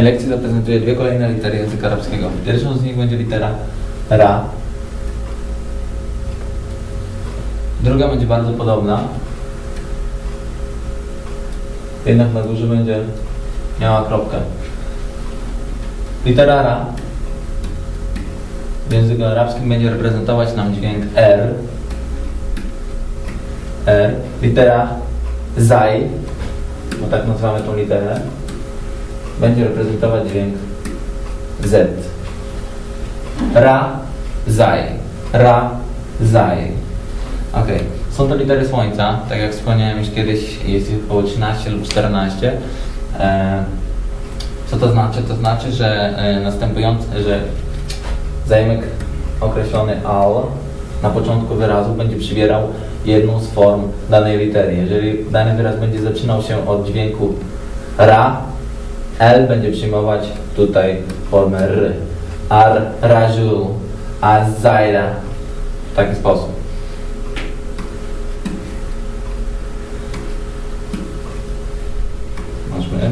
lekcji zaprezentuję dwie kolejne litery języka arabskiego. Pierwszą z nich będzie litera Ra. Druga będzie bardzo podobna. Jednak na górze będzie miała kropkę. Litera Ra w języku arabskim będzie reprezentować nam dźwięk R. R. Litera Zaj, bo tak nazywamy tą literę, będzie reprezentować dźwięk Z. Ra, Zaj. Ra, Zaj. Ok. Są to litery słońca, tak jak wspomniałem już kiedyś, jest ich około 13 lub 14. E, co to znaczy? To znaczy, że e, następujący, że zajmek określony al na początku wyrazu będzie przybierał jedną z form danej litery. Jeżeli dany wyraz będzie zaczynał się od dźwięku ra, L będzie przyjmować tutaj formę R. Ar, rajul, azaira. W taki sposób. Możemy.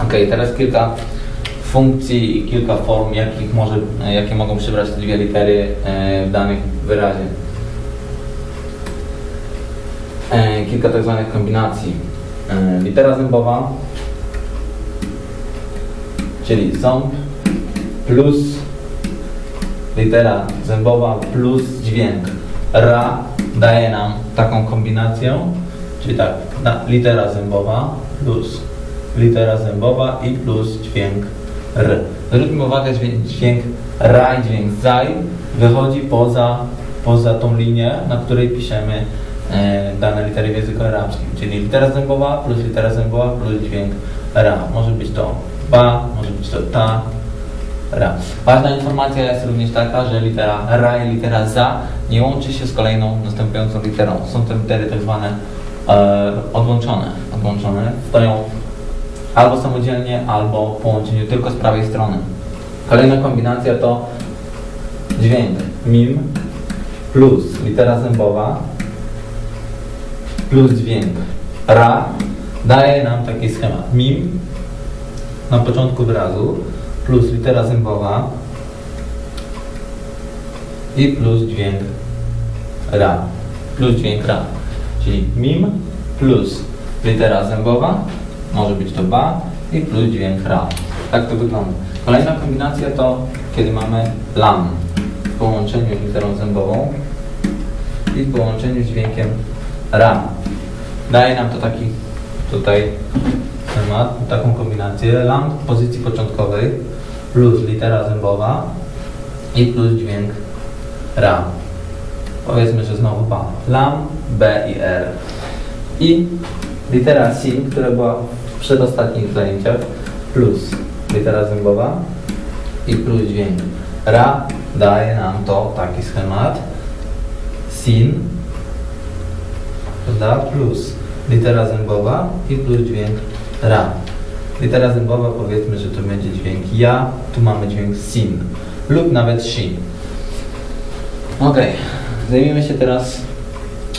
Ok, teraz kilka funkcji i kilka form, jakich może, jakie mogą przybrać te dwie litery e, w danych wyrazie. E, kilka tak zwanych kombinacji. E, litera zębowa, czyli ząb plus litera zębowa plus dźwięk. Ra daje nam taką kombinację, czyli tak, litera zębowa plus litera zębowa i plus dźwięk R. Zwróćmy uwagę, dźwięk, dźwięk ra i dźwięk zaj wychodzi poza, poza tą linię, na której piszemy dane litery w języku arabskim. Czyli litera zębowa plus litera zębowa plus dźwięk ra. Może być to ba, może być to ta, ra. Ważna informacja jest również taka, że litera ra i litera za nie łączy się z kolejną następującą literą. Są to litery tak zwane e, odłączone. Odłączone stoją albo samodzielnie, albo w połączeniu tylko z prawej strony. Kolejna kombinacja to dźwięk mim plus litera zębowa plus dźwięk ra daje nam taki schemat. Mim na początku wyrazu plus litera zębowa i plus dźwięk ra. Plus dźwięk ra. Czyli mim plus litera zębowa może być to ba i plus dźwięk ra. Tak to wygląda. Kolejna kombinacja to kiedy mamy lam w połączeniu z literą zębową i w połączeniu z dźwiękiem ra. Daje nam to taki tutaj temat, taką kombinację. Lam w pozycji początkowej plus litera zębowa i plus dźwięk ra. Powiedzmy, że znowu ba. Lam, B i R. I litera sin, która była w przedostatnich zajęciach, plus litera zębowa i plus dźwięk. Ra daje nam to taki schemat. Sin, prawda, plus litera zębowa i plus dźwięk ra. Litera zębowa powiedzmy, że to będzie dźwięk ja, tu mamy dźwięk sin lub nawet shin. Ok, zajmiemy się teraz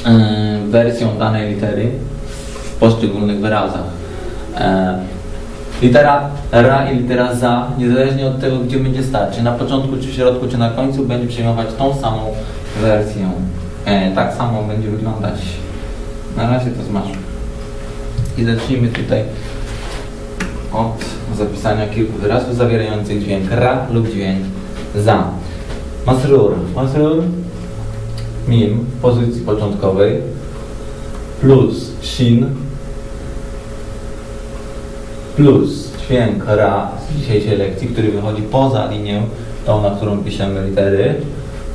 yy, wersją danej litery w poszczególnych wyrazach. E, litera ra i litera za, niezależnie od tego, gdzie będzie stać, czy na początku, czy w środku, czy na końcu, będzie przyjmować tą samą wersję. E, tak samo będzie wyglądać. Na razie to zmasz. I zacznijmy tutaj od zapisania kilku wyrazów zawierających dźwięk ra lub dźwięk za. Masrur. Masrur mim w pozycji początkowej plus shin plus dźwięk ra z dzisiejszej lekcji, który wychodzi poza linię tą, na którą piszemy litery.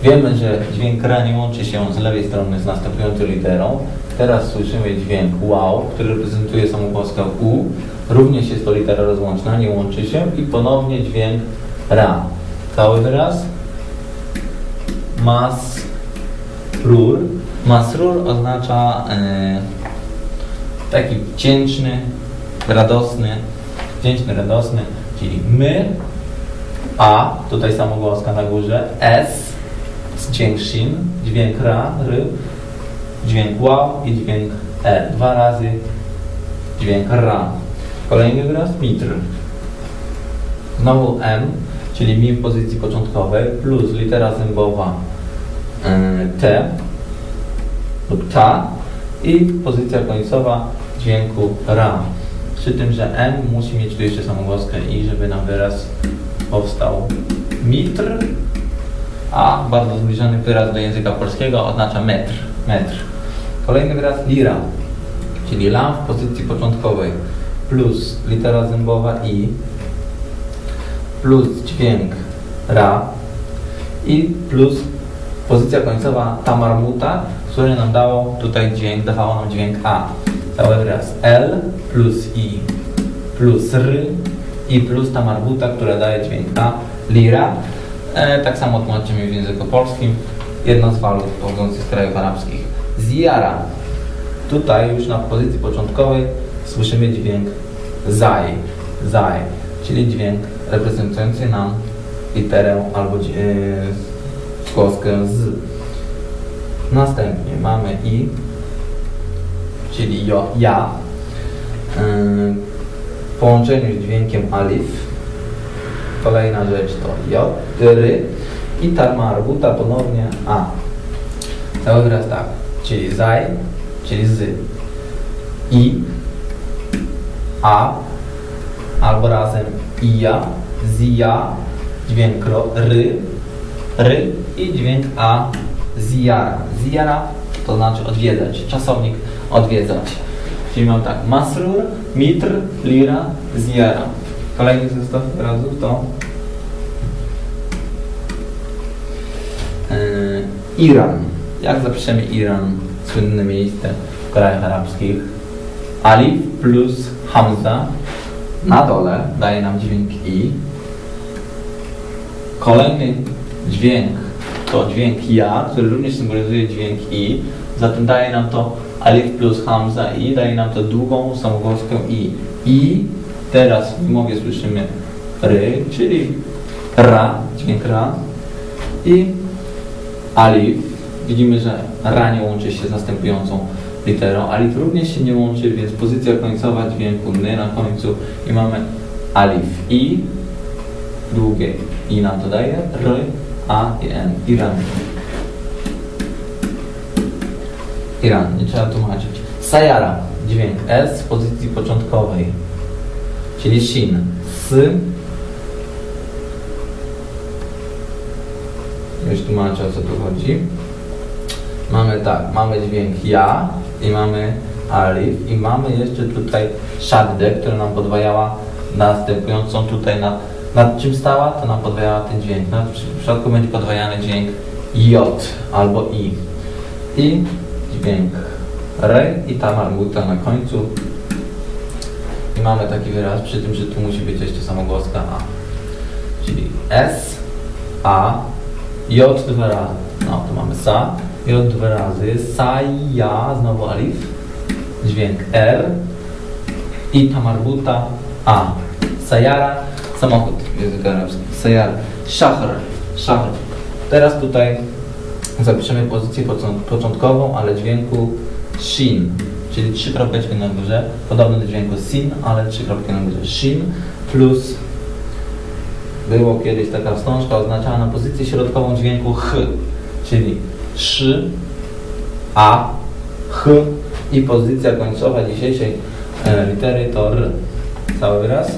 Wiemy, że dźwięk ra nie łączy się z lewej strony z następującą literą. Teraz słyszymy dźwięk wow, który reprezentuje samogłoskę u. Również jest to litera rozłączna, nie łączy się. I ponownie dźwięk ra. Cały wyraz. Masrur. Masrur oznacza e, taki wdzięczny, radosny, wdzięczny, radosny, czyli my, a, tutaj samogłoska na górze, s, dźwięk shin, dźwięk ra, ry, dźwięk wow i dźwięk R. Dwa razy dźwięk Ra. Kolejny wyraz mitr. Znowu M, czyli mi w pozycji początkowej, plus litera zębowa y, T lub ta i pozycja końcowa dźwięku Ra. Przy tym, że M musi mieć tu jeszcze samogłoskę I, żeby nam wyraz powstał. Mitr, a bardzo zbliżony wyraz do języka polskiego oznacza metr. metr. Kolejny wyraz lira, czyli lam w pozycji początkowej plus litera zębowa i plus dźwięk ra i plus pozycja końcowa ta marmuta, które nam dało tutaj dźwięk, dawało nam dźwięk a. Cały wyraz l plus i plus r i plus ta marbuta, która daje dźwięk a, lira. E, tak samo tłumaczymy w języku polskim. Jedna z walut pochodzących z krajów arabskich. Ziara. Tutaj już na pozycji początkowej słyszymy dźwięk zaj, zaj, czyli dźwięk reprezentujący nam literę albo yy, z. Następnie mamy i, czyli jo, ja, yy, w połączeniu z dźwiękiem alif. Kolejna rzecz to j, ry i ta marbuta ponownie a. Cały wyraz tak, czyli zaj, czyli z. I, a, albo razem ija, zija, dźwięk ry, ry i dźwięk a, zjara. Zjara to znaczy odwiedzać, czasownik odwiedzać. Czyli mam tak, masrur, mitr, lira, zjara. Kolejny zestaw wyrazów to yy, Iran. Jak zapiszemy Iran? Słynne miejsce w krajach arabskich. Alif plus Hamza na dole daje nam dźwięk I. Kolejny dźwięk to dźwięk Ja, który również symbolizuje dźwięk I. Zatem daje nam to Alif plus Hamza I, daje nam to długą samogłoskę I. I teraz w mowie słyszymy Ry, czyli Ra, dźwięk Ra. I Alif, widzimy, że Ra nie łączy się z następującą literą. Alif również się nie łączy, więc pozycja końcowa dźwięku ny na końcu i mamy alif i długie i nam to daje r, a i n. Iran. Iran, nie trzeba tłumaczyć. Sayara, dźwięk S w pozycji początkowej, czyli shin. S. Już tłumaczę o co tu chodzi. Mamy tak, mamy dźwięk ja i mamy alif i mamy jeszcze tutaj shaddę, która nam podwajała następującą tutaj nad, nad czym stała, to nam podwajała ten dźwięk. No, w przypadku będzie podwajany dźwięk j albo i. I dźwięk r i ta marmuta na końcu. I mamy taki wyraz, przy tym, że tu musi być jeszcze samogłoska a. Czyli s, a, j dwa razy. No, to mamy sa, j dwa razy, sa, ja, znowu alif, dźwięk r i ta marbuta a. Sayara, samochód język arabski. Sayara, szachr, szachr. Teraz tutaj zapiszemy pozycję początkową, ale dźwięku shin, czyli trzy kropeczki na górze, podobny do dźwięku sin, ale trzy kropki na górze. Shin plus było kiedyś taka wstążka, oznaczała na pozycję środkową dźwięku ch, czyli szy, a, ch i pozycja końcowa dzisiejszej e, litery to r. Cały wyraz.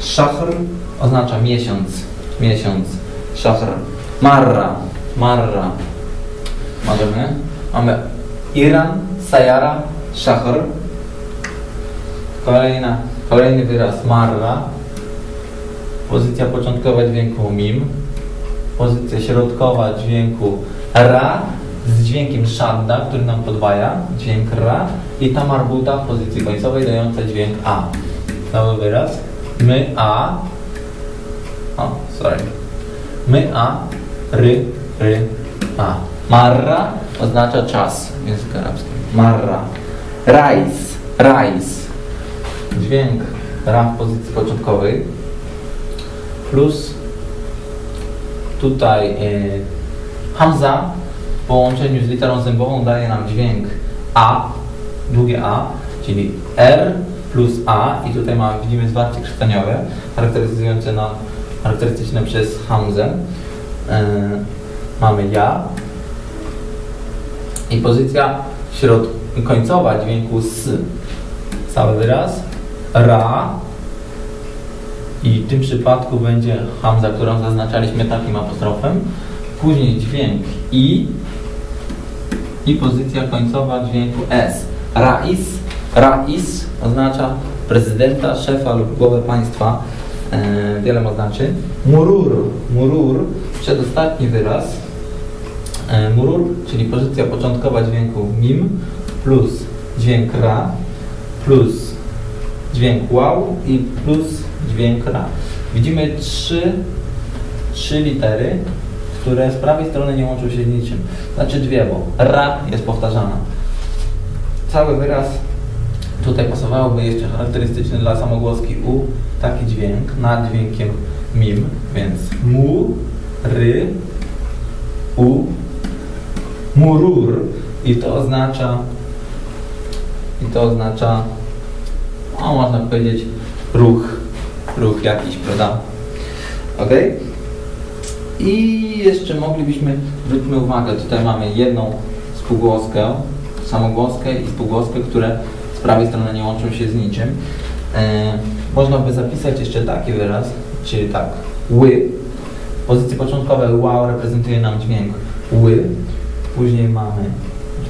Szachr oznacza miesiąc, miesiąc, szachr. Marra, marra. Możemy? Mamy Iran, Sayara, szachr. Kolejna, kolejny wyraz marra. Pozycja początkowa dźwięku mim. Pozycja środkowa dźwięku ra z dźwiękiem shadda, który nam podwaja dźwięk ra i ta marbuta w pozycji końcowej dająca dźwięk a. Cały wyraz. My a. O, sorry. My a. Ry, ry, a. Marra oznacza czas w języku arabskim. Marra. Rais, rais. Dźwięk ra w pozycji początkowej plus tutaj e, hamza w połączeniu z literą zębową daje nam dźwięk A, długie A, czyli R plus A i tutaj mamy, widzimy zwarcie krzyżowe charakteryzujące na, charakterystyczne przez Hamzę. Yy, mamy ja i pozycja środ końcowa dźwięku s. Cały wyraz. Ra. I w tym przypadku będzie hamza, którą zaznaczaliśmy takim apostrofem. Później dźwięk i i pozycja końcowa dźwięku s. Rais. Rais oznacza prezydenta, szefa lub głowę państwa. E, wiele oznaczy. Murur. Murur. Przedostatni wyraz. E, murur, czyli pozycja początkowa dźwięku mim plus dźwięk ra plus dźwięk wow i plus dźwięk ra. Widzimy trzy, trzy litery, które z prawej strony nie łączą się z niczym. Znaczy dwie, bo ra jest powtarzana. Cały wyraz tutaj pasowałoby jeszcze charakterystyczny dla samogłoski u taki dźwięk nad dźwiękiem mim, więc mu, ry, u, murur i to oznacza i to oznacza no, można powiedzieć ruch ruch jakiś, prawda? Ok? I jeszcze moglibyśmy, zwróćmy uwagę, tutaj mamy jedną spółgłoskę, samogłoskę i spółgłoskę, które z prawej strony nie łączą się z niczym. E, można by zapisać jeszcze taki wyraz, czyli tak, ły. Pozycje początkowe wow reprezentuje nam dźwięk ły. Później mamy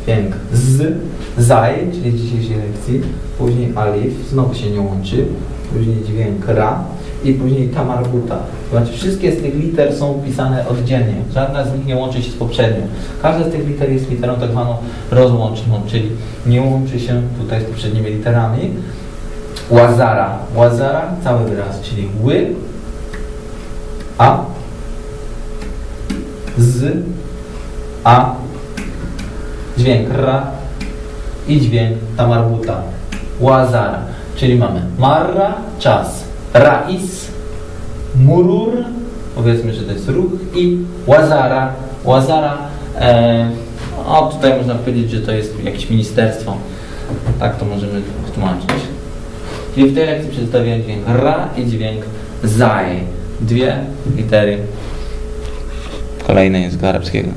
dźwięk z, zaj, czyli dzisiejszej lekcji. Później alif, znowu się nie łączy. Później dźwięk ra i później tamarbuta. Znaczy wszystkie z tych liter są pisane oddzielnie. Żadna z nich nie łączy się z poprzednią. Każda z tych liter jest literą tak zwaną rozłączną, czyli nie łączy się tutaj z poprzednimi literami. Łazara. Łazara, cały wyraz, czyli ły, a, z, a, dźwięk ra i dźwięk tamarbuta. Łazara, czyli mamy marra, czas, rais, murur, powiedzmy, że to jest ruch i łazara. Łazara, e, o tutaj można powiedzieć, że to jest jakieś ministerstwo. Tak to możemy wytłumaczyć. Czyli w tej lekcji przedstawiłem dźwięk ra i dźwięk zaj. Dwie litery kolejne języka arabskiego.